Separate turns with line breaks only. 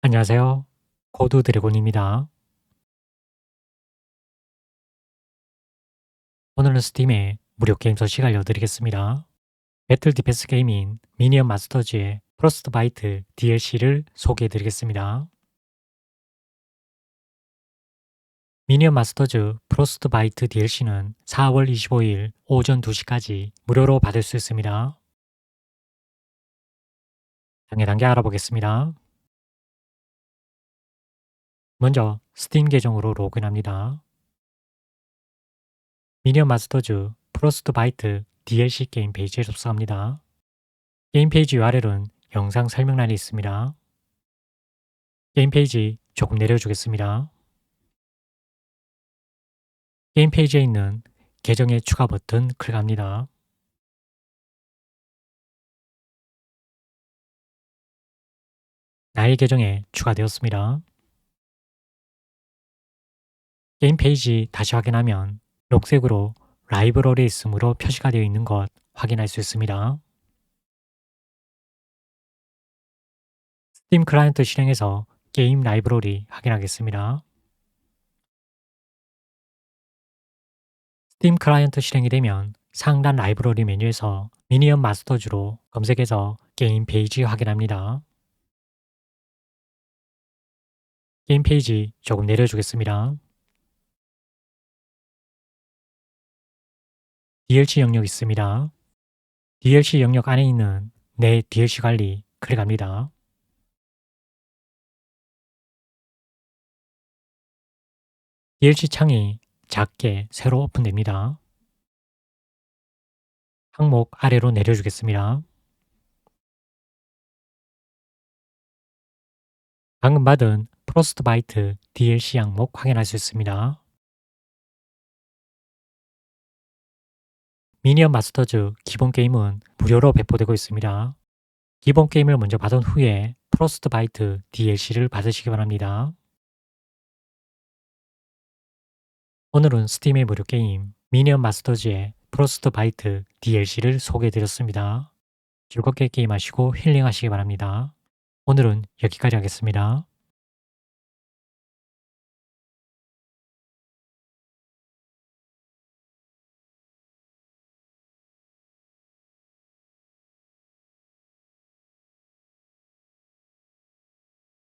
안녕하세요. 고드 드래곤입니다. 오늘은 스팀에 무료 게임 소식 알려드리겠습니다. 배틀 디펜스 게임인 미니언 마스터즈의 프로스트 바이트 DLC를 소개해드리겠습니다. 미니언 마스터즈 프로스트 바이트 DLC는 4월 25일 오전 2시까지 무료로 받을 수 있습니다. 단계 단계 알아보겠습니다. 먼저 스팀 계정으로 로그인합니다. 미니언 마스터즈 프로스트 바이트 DLC 게임 페이지에 접속합니다. 게임 페이지 URL은 영상 설명란에 있습니다. 게임 페이지 조금 내려주겠습니다. 게임 페이지에 있는 계정의 추가 버튼 클릭합니다. 나의 계정에 추가되었습니다. 게임 페이지 다시 확인하면 녹색으로 라이브러리 있음으로 표시가 되어 있는 것 확인할 수 있습니다. 스팀 클라이언트 실행해서 게임 라이브러리 확인하겠습니다. 스팀 클라이언트 실행이 되면 상단 라이브러리 메뉴에서 미니언 마스터즈로 검색해서 게임 페이지 확인합니다. 게임 페이지 조금 내려주겠습니다. DLC 영역 있습니다. DLC 영역 안에 있는 내 DLC 관리 클릭합니다. DLC 창이 작게 새로 오픈됩니다. 항목 아래로 내려주겠습니다. 방금 받은 프로스트 바이트 DLC 항목 확인할 수 있습니다. 미니언 마스터즈 기본 게임은 무료로 배포되고 있습니다. 기본 게임을 먼저 받은 후에 프로스트 바이트 DLC를 받으시기 바랍니다. 오늘은 스팀의 무료 게임 미니언 마스터즈의 프로스트 바이트 DLC를 소개해드렸습니다. 즐겁게 게임하시고 힐링하시기 바랍니다. 오늘은 여기까지 하겠습니다.